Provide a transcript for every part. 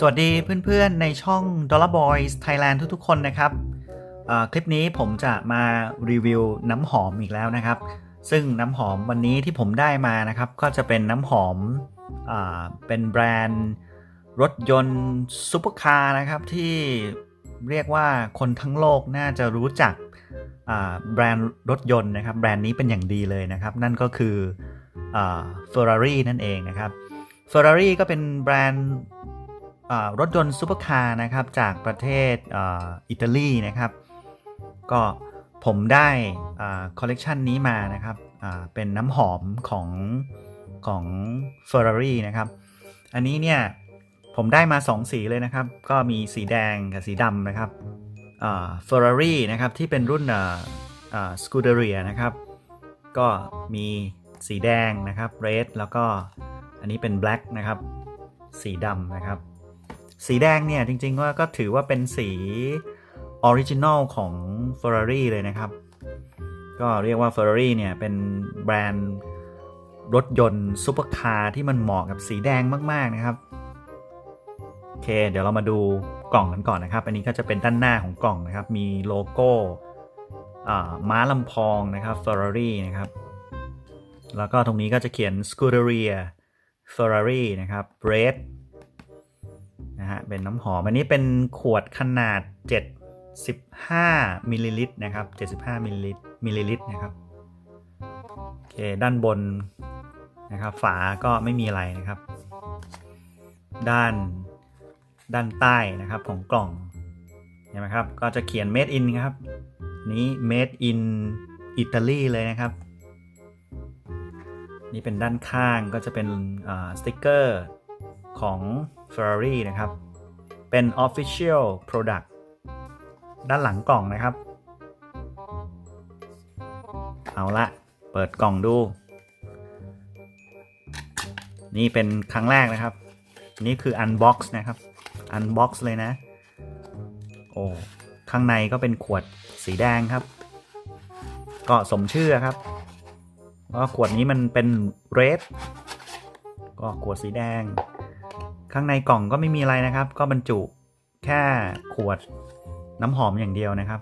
สวัสดีเพื่อนๆในช่อง Dollar Boys Thailand ทุกๆ คนนะครับ คลิปนี้ผมจะมารีวิวน้ำหอมอีกแล้วนะครับ ซึ่งน้ำหอมวันนี้ที่ผมได้มานะครับ ก็จะเป็นน้ำหอมอเป็นแบรนด์รถยนต์ซุปเปอร์คาร์นะครับ ที่เรียกว่าคนทั้งโลกน่าจะรู้จักแบรนด์รถยนต์นะครับ แบรนด์นี้เป็นอย่างดีเลยนะครับ นั่นก็คืออ่า Ferrari นั่นเองนะครับ Ferrari ก็เป็นแบรนด์ รถยนต์ซูเปอร์คาร์นะครับจากประเทศอิตาลีนะครับ ก็ผมได้คอลเลกชันนี้มานะครับเป็นน้ำหอมของของ Ferrari นะครับ อันนี้เนี่ยผมได้มา 2 สีเลยนะครับ ก็มีสีแดงกับสีดำนะครับอ่า Ferrari นะครับที่เป็นรุ่นอ่าอ่า Scuderia นะครับ ก็มีสีแดงนะครับ red แล้วก็อันนี้เป็น black นะครับ สีดำนะครับ สีแดงเนี่ยจริงๆว่าก็ถือว่าเป็นสีออริจินอลของ Ferrari เลยนะครับ ก็เรียกว่า Ferrari เนี่ยเป็นแบรนด์รถยนต์ซุปเปอร์คาร์ที่มันเหมาะกับสีแดงมากๆนะครับ โอเค เดี๋ยวเรามาดูกล่องกันก่อนนะครับ อันนี้ก็จะเป็นด้านหน้าของกล่องนะครับ มีโลโก้อ่าม้าลำพองนะครับ Ferrari นะครับ แล้วก็ตรงนี้ก็จะเขียน Scuderia Ferrari นะครับ Red นะฮะ เป็นน้ำหอม อันนี้เป็นขวดขนาด 75มิลลิลิตรนะครับ75มิลลิลิตรมิลลิลิตรนะครับ โอเค ด้านบนนะครับ ฝาก็ไม่มีอะไรนะครับ ด้านด้านใต้นะครับของกล่องเห็นไหมครับ ก็จะเขียน made in ครับ นี้ made in Italy เลยนะครับ นี่เป็นด้านข้างก็จะเป็นสติกเกอร์ของ Ferrari นะครับ เป็น Official Product ด้านหลังกล่องนะครับ เอาละ เปิดกล่องดู นี่เป็นครั้งแรกนะครับ นี่คือ Unbox นะครับ Unbox เลยนะ โอ้ ข้างในก็เป็นขวดสีแดงครับ ก็สมชื่อครับว่าขวดนี้มันเป็น red ก็ขวดสีแดง ข้างในกล่องก็ไม่มีอะไรนะครับ ก็บรรจุแค่ขวดน้ำหอมอย่างเดียวนะครับ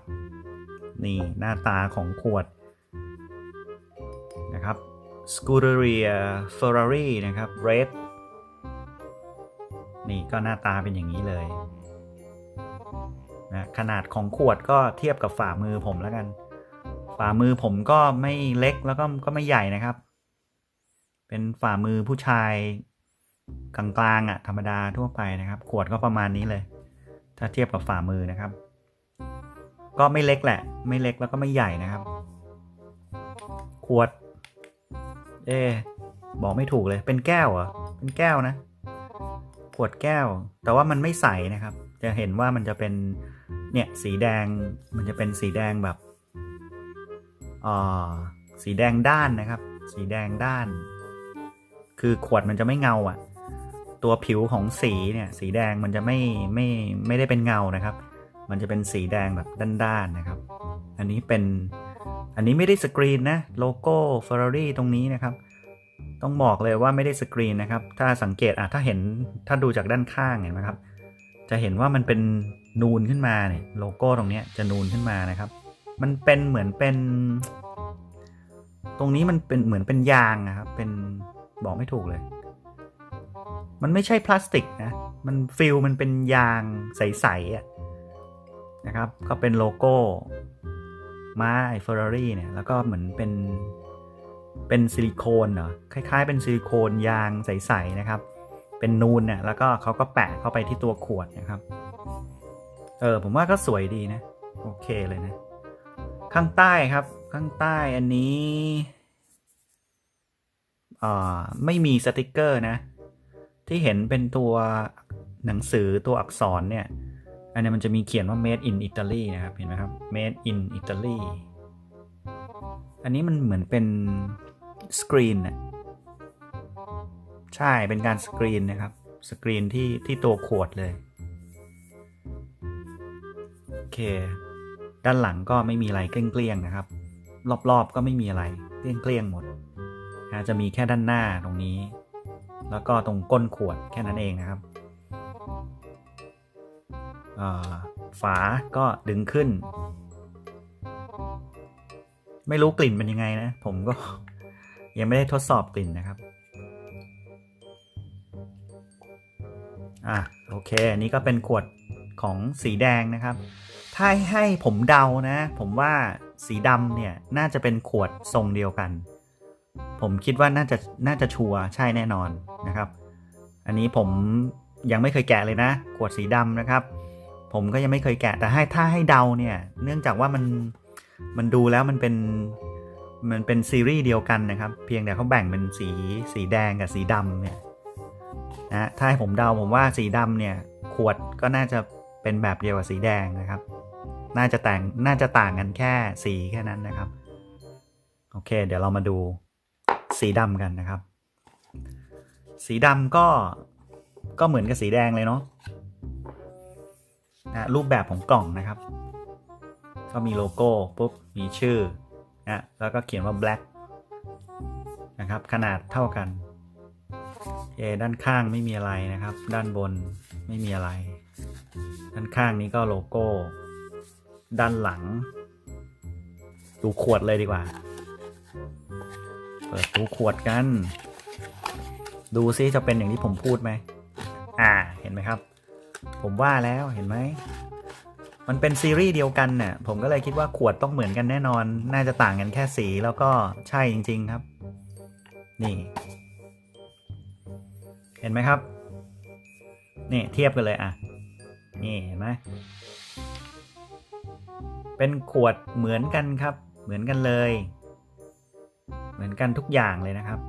นี่หน้าตาของขวดนะครับ Scuderia Ferrari นะครับ Red นี่ก็หน้าตาเป็นอย่างนี้เลยนะขนาดของขวดก็เทียบกับฝ่ามือผมแล้วกัน ฝ่ามือผมก็ไม่เล็กแล้วก็ก็ไม่ใหญ่นะครับ เป็นฝ่ามือผู้ชาย กลางๆอะธรรมดาทั่วไปนะครับ ขวดก็ประมาณนี้เลย ถ้าเทียบกับฝ่ามือนะครับ ก็ไม่เล็กแหละ ไม่เล็กแล้วก็ไม่ใหญ่นะครับ ขวด เอ บอกไม่ถูกเลย เป็นแก้วเหรอเป็นแก้วนะ ขวดแก้ว แต่ว่ามันไม่ใสนะครับ จะเห็นว่ามันจะเป็นเนี่ยสีแดงมันจะเป็นสีแดงแบบอ่าสีแดงด้านนะครับ สีแดงด้าน คือขวดมันจะไม่เงาอะ ตัวผิวของสีเนี่ยสีแดงมันจะไม่ไม่ไม่ได้เป็นเงานะครับ มันจะเป็นสีแดงแบบด้านๆนะครับ อันนี้เป็นอันนี้ไม่ได้สกรีนนะโลโก้ Ferrari ตรงนี้นะครับ ต้องบอกเลยว่าไม่ได้สกรีนนะครับ ถ้าสังเกตอะถ้าเห็นถ้าดูจากด้านข้างเห็นไหมครับ จะเห็นว่ามันเป็นนูนขึ้นมาเนี่ยโลโก้ตรงนี้จะนูนขึ้นมานะครับ มันเป็นเหมือนเป็น ตรงนี้มันเป็นเหมือนเป็นยางนะครับ เป็นบอกไม่ถูกเลย มันไม่ใช่พลาสติกนะ มันฟิลมันเป็นยางใสๆอะนะครับ ก็เป็นโลโก้ม้าไอเฟอร์รารี่เนี่ย แล้วก็เหมือนเป็น เป็นซิลิโคนเหรอ คล้าย ๆ เป็นซิลิโคนยางใสๆนะครับ เป็นนูนเนี่ย แล้วก็เขาก็แปะเข้าไปที่ตัวขวดนะครับ เออ ผมว่าก็สวยดีนะ โอเคเลยนะ ข้างใต้ครับ ข้างใต้อันนี้ อ่า ไม่มีสติกเกอร์นะ ที่เห็นเป็นตัวหนังสือตัวอักษรเนี่ย อันนี้มันจะมีเขียนว่า made in Italy นะครับ เห็นไหมครับ made in Italy อันนี้มันเหมือนเป็นสกรีนนะใช่ เป็นการสกรีนนะครับ สกรีนที่ที่ตัวขวดเลย โอเค ด้านหลังก็ไม่มีอะไรเกลี้ยงๆนะครับ รอบๆก็ไม่มีอะไรเกลี้ยงๆหมดนะจะมีแค่ด้านหน้าตรงนี้ แล้วก็ตรงก้นขวดแค่นั้นเองนะครับฝาก็ดึงขึ้น ไม่รู้กลิ่นเป็นยังไงนะ ผมก็ยังไม่ได้ทดสอบกลิ่นนะครับ อะโอเค อันนี้ก็เป็นขวดของสีแดงนะครับ ถ้าให้ผมเดานะ ผมว่าสีดำเนี่ย น่าจะเป็นขวดทรงเดียวกัน ผมคิดว่าน่าจะน่าจะชัวร์ใช่แน่นอนนะครับ อันนี้ผมยังไม่เคยแกะเลยนะขวดสีดำนะครับ ผมก็ยังไม่เคยแกะแต่ให้ถ้าให้เดาเนี่ย เนื่องจากว่ามันมันดูแล้วมันเป็นมันเป็นซีรีส์เดียวกันนะครับ เพียงแต่เขาแบ่งเป็นสีสีแดงกับสีดำเนี่ยนะถ้าให้ผมเดาผมว่าสีดำเนี่ย ขวดก็น่าจะเป็นแบบเดียวกับสีแดงนะครับ น่าจะแต่งน่าจะต่างกันแค่สีแค่นั้นนะครับ โอเค เดี๋ยวเรามาดู สีดำกันนะครับ สีดำก็ก็เหมือนกับสีแดงเลยเนาะนะรูปแบบของกล่องนะครับ ก็มีโลโก้ปุ๊บมีชื่อนะแล้วก็เขียนว่า black นะครับ ขนาดเท่ากันเอด้านข้างไม่มีอะไรนะครับ ด้านบนไม่มีอะไร ด้านข้างนี้ก็โลโก้ ด้านหลัง ดูขวดเลยดีกว่า เปิดดูขวดกัน ดูซิจะเป็นอย่างที่ผมพูดไหม อ่า เห็นไหมครับ ผมว่าแล้วเห็นไหม มันเป็นซีรีส์เดียวกันเนี่ยผมก็เลยคิดว่าขวดต้องเหมือนกันแน่นอน น่าจะต่างกันแค่สีแล้วก็ใช่จริง ๆครับ นี่ เห็นไหมครับ นี่เทียบกันเลยอะ นี่เห็นไหมเป็นขวดเหมือนกันครับ เหมือนกันเลย เหมือนกันทุกอย่างเลยนะครับ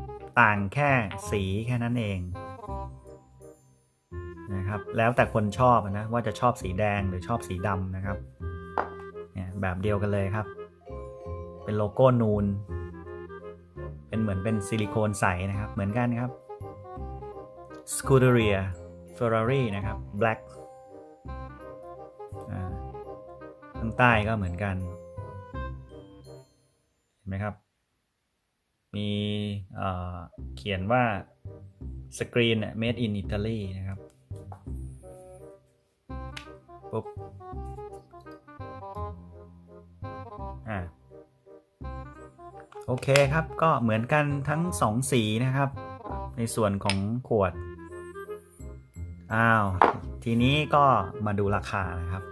ต่างแค่สีแค่นั้นเองนะครับแล้วแต่คนชอบนะว่าจะชอบสีแดงหรือชอบสีดำนะครับเนี่ยแบบเดียวกันเลยครับ เป็นโลโก้นูน เป็นเหมือนเป็นซิลิโคนใสนะครับเหมือนกันครับ Scuderia Ferrari นะครับ Black ข้างใต้ก็เหมือนกัน เห็นไหมครับ มีเขียนว่าสกรีน made in Italy นะครับปุ๊บอ่าโอเคครับ ก็เหมือนกันทั้งสองสีนะครับ ในส่วนของขวด อ้าว ทีนี้ก็มาดูราคานะครับ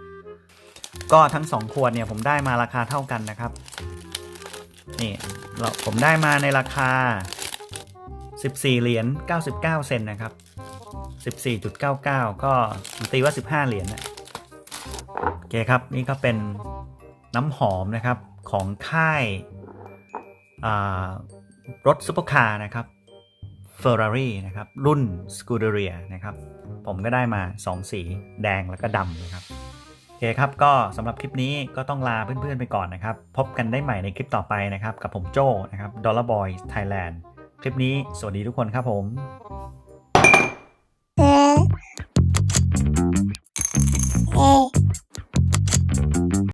ก็ทั้งสองขวดเนี่ยผมได้มาราคาเท่ากันนะครับ นี่เราผมได้มาในราคา 14 เหรียญ 99 เซนนะครับ 14.99 ก็ตีว่า 15 เหรียญนะโอเคครับ นี่ก็เป็นน้ำหอมนะครับของค่ายารถซุปเปอร์คาร์นะครับ Ferrari นะครับ รุ่น Scuderia นะครับ ผมก็ได้มา 2 สีแดงแล้วก็ดำนะครับ โอเคครับก็สำหรับคลิปนี้ก็ต้องลาเพื่อนๆไปก่อนนะครับ พบกันได้ใหม่ในคลิปต่อไปนะครับ กับผมโจนะครับ Dollar Boy Thailand คลิปนี้สวัสดีทุกคนครับผม